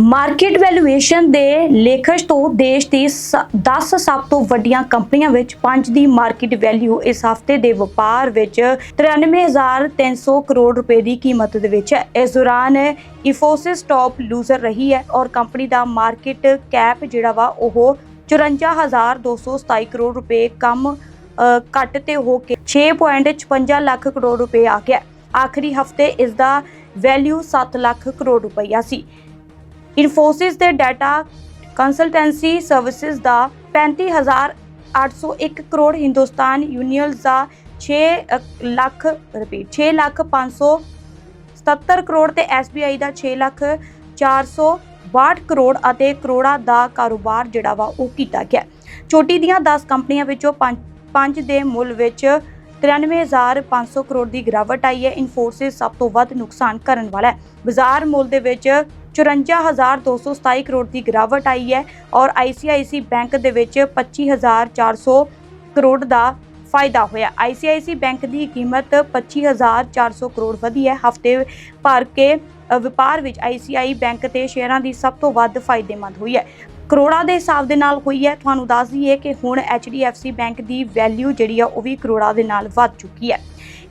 Market valuation ਦੇ ਲੇਖਜ਼ ਤੋਂ ਦੇਸ਼ ਦੀ 10 ਸਭ ਤੋਂ ਵੱਡੀਆਂ ਕੰਪਨੀਆਂ ਵਿੱਚ 5 ਦੀ ਮਾਰਕੀਟ ਵੈਲਿਊ ਇਸ ਹਫ਼ਤੇ ਦੇ ਵਪਾਰ ਵਿੱਚ 93300 ਕਰੋੜ ਰੁਪਏ ਦੀ ਕੀਮਤ ਦੇ ਵਿੱਚ ਹੈ। ਇਸ ਦੌਰਾਨ ਇਫੋਸਿਸ ਟੌਪ ਲੂਜ਼ਰ ਰਹੀ ਹੈ ਔਰ ਕੰਪਨੀ ਦਾ ਮਾਰਕੀਟ ਕੈਪ ਜਿਹੜਾ ਵਾ ਉਹ 54227 ਕਰੋੜ ਰੁਪਏ ਕਮ ਘੱਟ ਤੇ ਹੋ ਕੇ 6.56 ਲੱਖ ਕਰੋੜ ਰੁਪਏ ਆ ਗਿਆ। ਆਖਰੀ ਹਫ਼ਤੇ ਇਸ ਦਾ ਵੈਲਿਊ 7 ਲੱਖ ਕਰੋੜ ਰੁਪਈਆ ਸੀ। ਇਨਫੋਸਿਸ ਦੇ ਡਾਟਾ ਕੰਸਲਟੈਂਸੀ ਸਰਵਿਸਿਜ਼ ਦਾ 35801 ਕਰੋੜ ਹਿੰਦੁਸਤਾਨ ਯੂਨੀਅਨਸ ਦਾ 6 ਲੱਖ ਰਿਪੀਟ 6 ਲੱਖ 577 ਕਰੋੜ ਤੇ SBI ਦਾ 6 ਲੱਖ 462 ਕਰੋੜ ਅਤੇ ਕਰੋੜਾਂ ਦਾ ਕਾਰੋਬਾਰ ਜਿਹੜਾ ਵਾ ਉਹ ਕੀਤਾ ਗਿਆ ਚੋਟੀ ਦੀਆਂ 10 ਕੰਪਨੀਆਂ ਵਿੱਚੋਂ 5 ਦੇ ਮੁੱਲ ਵਿੱਚ 93500 ਕਰੋੜ ਦੀ ਗਿਰਾਵਟ ਆਈ ਹੈ। ਇਨਫੋਸਿਸ ਸਭ ਤੋਂ ਵੱਧ ਨੁਕਸਾਨ ਕਰਨ ਵਾਲਾ ਹੈ। ਬਾਜ਼ਾਰ ਮੁੱਲ ਦੇ ਵਿੱਚ 54227 ਕਰੋੜ ਦੀ ਗਿਰਾਵਟ ਆਈ ਹੈ ਔਰ ICICI ਬੈਂਕ ਦੇ ਵਿੱਚ 25400 ਕਰੋੜ ਦਾ ਫਾਇਦਾ ਹੋਇਆ। ICICI ਬੈਂਕ ਦੀ ਕੀਮਤ 25400 ਕਰੋੜ ਵਧੀ ਹੈ। ਹਫ਼ਤੇ ਭਰ ਕੇ ਵਪਾਰ ਵਿੱਚ ICICI ਬੈਂਕ ਤੇ ਸ਼ੇਅਰਾਂ ਦੀ ਸਭ ਤੋਂ ਵੱਧ ਫਾਇਦੇਮੰਦ ਹੋਈ ਹੈ। ਕਰੋੜਾਂ ਦੇ ਹਿਸਾਬ ਦੇ ਨਾਲ ਹੋਈ ਹੈ। ਤੁਹਾਨੂੰ ਦੱਸ ਦਈਏ ਕਿ ਹੁਣ HDFC ਬੈਂਕ ਦੀ ਵੈਲਿਊ ਜਿਹੜੀ ਆ ਉਹ ਵੀ ਕਰੋੜਾਂ ਦੇ ਨਾਲ ਵੱਧ ਚੁੱਕੀ ਹੈ।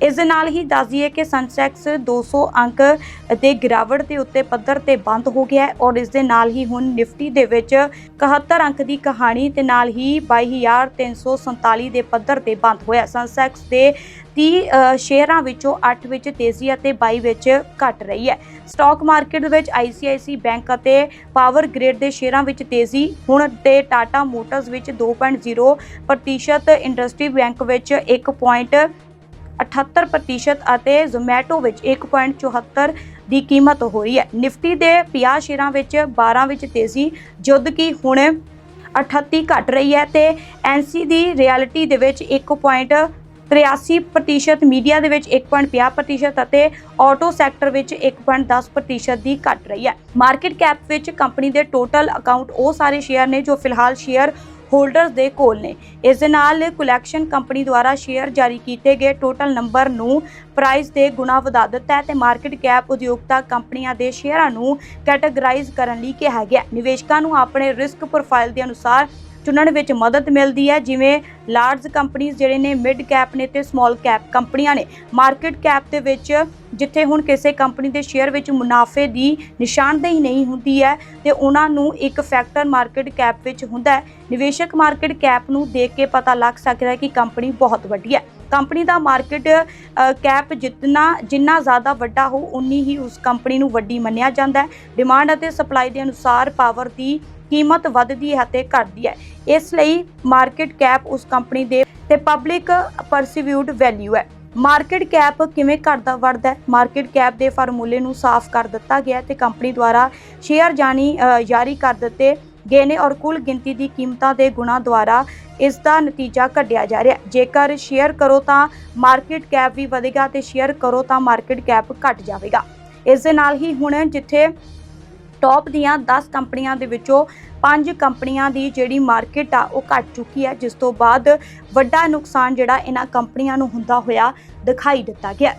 ਇਸ ਦੇ ਨਾਲ ਹੀ ਦੱਸ ਦਈਏ ਕਿ ਸੈਂਸੈਕਸ 200 ਅੰਕ ਦੇ ਗਿਰਾਵਟ ਦੇ ਉੱਤੇ ਪੱਧਰ ਤੇ ਬੰਦ ਹੋ ਗਿਆ ਹੈ ਔਰ ਇਸ ਦੇ ਨਾਲ ਹੀ ਹੁਣ ਨਿਫਟੀ ਦੇ ਵਿੱਚ 71 ਅੰਕ ਦੀ ਕਹਾਣੀ ਤੇ ਨਾਲ ਹੀ 22347 ਦੇ ਪੱਧਰ ਤੇ ਬੰਦ ਹੋਇਆ ਸੈਂਸੈਕਸ ਦੇ 30 ਸ਼ੇਅਰਾਂ ਵਿੱਚੋਂ 8 ਵਿੱਚ ਤੇਜ਼ੀ ਅਤੇ 22 ਵਿੱਚ ਘਟ ਰਹੀ ਹੈ ਸਟਾਕ ਮਾਰਕੀਟ ਵਿੱਚ ICICI ਬੈਂਕ ਅਤੇ ਪਾਵਰ ਗ੍ਰਿਡ ਦੇ ਸ਼ੇਅਰਾਂ ਵਿੱਚ ਤੇਜ਼ੀ, ਹੁਣ ਤੇ ਟਾਟਾ ਮੋਟਰਸ ਵਿੱਚ 2.0 ਪ੍ਰਤੀਸ਼ਤ, ਇੰਡਸਟਰੀ ਬੈਂਕ ਵਿੱਚ 1. 78% ਅਤੇ ਜ਼ੋਮੈਟੋ ਵਿੱਚ 1.74 ਦੀ ਕੀਮਤ ਹੋ ਰਹੀ ਹੈ। ਨਿਫਟੀ ਦੇ 50 ਸ਼ੇਅਰਾਂ ਵਿੱਚ 12 ਵਿੱਚ ਤੇਜ਼ੀ ਜਦ ਕਿ ਹੁਣ 38 ਘਟ ਰਹੀ ਹੈ ਤੇ ਐਨਸੀ ਦੀ ਰਿਐਲਿਟੀ ਦੇ ਵਿੱਚ 1.83% ਮੀਡੀਆ ਦੇ ਵਿੱਚ 1.50% ਅਤੇ ਆਟੋ ਸੈਕਟਰ ਵਿੱਚ 1.10% ਦੀ ਘਟ ਰਹੀ ਹੈ। ਮਾਰਕੀਟ ਕੈਪ ਵਿੱਚ ਕੰਪਨੀ ਦੇ ਟੋਟਲ ਅਕਾਊਂਟ ਉਹ ਸਾਰੇ ਸ਼ੇਅਰ ਨੇ ਜੋ ਫਿਲਹਾਲ ਸ਼ੇਅਰ ਹੋਲਡਰਸ ਦੇ ਕੋਲ ਨੇ। ਇਸ ਦੇ ਨਾਲ ਕਲੈਕਸ਼ਨ ਕੰਪਨੀ ਦੁਆਰਾ ਸ਼ੇਅਰ ਜਾਰੀ ਕੀਤੇ ਗਏ ਟੋਟਲ ਨੰਬਰ ਨੂੰ ਪ੍ਰਾਈਸ ਦੇ ਗੁਣਾ ਵਧਾ ਦਿੱਤਾ ਹੈ ਤੇ ਮਾਰਕੀਟ ਕੈਪ ਉਦਯੋਗਤਾ ਕੰਪਨੀਆਂ ਦੇ ਸ਼ੇਅਰਾਂ ਨੂੰ ਕੈਟਾਗਰਾਈਜ਼ ਕਰਨ ਲਈ ਕਿਹਾ ਗਿਆ ਨਿਵੇਸ਼ਕਾਂ ਨੂੰ ਆਪਣੇ ਰਿਸਕ ਪ੍ਰੋਫਾਈਲ ਦੇ ਅਨੁਸਾਰ ਚੁਣਨ ਵਿੱਚ ਮਦਦ ਮਿਲਦੀ ਹੈ। ਜਿਵੇਂ ਲਾਰਜ ਕੰਪਨੀਆਂ ਜਿਹੜੇ ਨੇ ਮਿਡ ਕੈਪ ਨੇ ਤੇ ਸਮਾਲ ਕੈਪ ਕੰਪਨੀਆਂ ਨੇ। ਮਾਰਕੀਟ ਕੈਪ ਦੇ ਵਿੱਚ ਜਿੱਥੇ ਹੁਣ ਕਿਸੇ ਕੰਪਨੀ ਦੇ ਸ਼ੇਅਰ ਵਿੱਚ ਮੁਨਾਫੇ ਦੀ ਨਿਸ਼ਾਨਦੇਹੀ ਨਹੀਂ ਹੁੰਦੀ ਹੈ, ਤੇ ਉਹਨਾਂ ਨੂੰ ਇੱਕ ਫੈਕਟਰ ਮਾਰਕੀਟ ਕੈਪ ਵਿੱਚ ਹੁੰਦਾ ਹੈ। ਨਿਵੇਸ਼ਕ ਮਾਰਕੀਟ ਕੈਪ ਨੂੰ ਦੇਖ ਕੇ ਪਤਾ ਲੱਗ ਸਕਦਾ ਹੈ ਕਿ ਕੰਪਨੀ ਬਹੁਤ ਵੱਡੀ ਹੈ। ਕੰਪਨੀ ਦਾ ਮਾਰਕੀਟ ਕੈਪ ਜਿੰਨਾ ਜਿੰਨਾ ਜ਼ਿਆਦਾ ਵੱਡਾ ਹੋ, ਉਨੀ ਹੀ ਉਸ ਕੰਪਨੀ ਨੂੰ ਵੱਡੀ ਮੰਨਿਆ ਜਾਂਦਾ ਹੈ। ਡਿਮਾਂਡ ਅਤੇ ਸਪਲਾਈ ਦੇ ਅਨੁਸਾਰ ਪਾਵਰ ਦੀ ਕੀਮਤ ਵੱਧਦੀ ਹੈ ਅਤੇ ਘਟਦੀ ਹੈ। ਇਸ ਲਈ ਮਾਰਕੀਟ ਕੈਪ ਉਸ ਕੰਪਨੀ ਦੇ ਤੇ ਪਬਲਿਕ ਪਰਸੀਵਿਊਡ ਵੈਲਿਊ ਹੈ। ਮਾਰਕੀਟ ਕੈਪ ਕਿਵੇਂ ਘਟਦਾ ਵੱਧਦਾ ਮਾਰਕੀਟ ਕੈਪ ਦੇ ਫਾਰਮੂਲੇ ਨੂੰ ਸਾਫ਼ ਕਰ ਦਿੱਤਾ ਗਿਆ ਹੈ ਤੇ ਕੰਪਨੀ ਦੁਆਰਾ ਸ਼ੇਅਰ ਜਾਨੀ ਜਾਰੀ ਕਰ ਦਿੱਤੇ ਗਏ ਨੇ ਔਰ ਕੁੱਲ ਗਿਣਤੀ ਦੀ ਕੀਮਤਾਂ ਦੇ ਗੁਣਾ ਦੁਆਰਾ ਇਸ ਦਾ ਨਤੀਜਾ ਕੱਢਿਆ ਜਾ ਰਿਹਾ ਜੇਕਰ ਸ਼ੇਅਰ ਕਰੋ ਤਾਂ ਮਾਰਕੀਟ ਕੈਪ ਵੀ ਵਧੇਗਾ ਤੇ ਸ਼ੇਅਰ ਕਰੋ ਤਾਂ ਮਾਰਕੀਟ ਕੈਪ ਘਟ ਜਾਵੇਗਾ। ਇਸ ਦੇ ਨਾਲ ਹੀ ਹੁਣ ਜਿੱਥੇ ਟੌਪ ਦੀਆਂ 10 ਕੰਪਨੀਆਂ ਦੇ ਵਿੱਚੋਂ ਪੰਜ ਕੰਪਨੀਆਂ ਦੀ ਜਿਹੜੀ ਮਾਰਕੀਟ ਆ, ਉਹ ਘਟ ਚੁੱਕੀ ਹੈ, ਜਿਸ ਤੋਂ ਬਾਅਦ ਵੱਡਾ ਨੁਕਸਾਨ ਜਿਹੜਾ ਇਹਨਾਂ ਕੰਪਨੀਆਂ ਨੂੰ ਹੁੰਦਾ ਹੋਇਆ ਦਿਖਾਈ ਦਿੱਤਾ ਗਿਆ।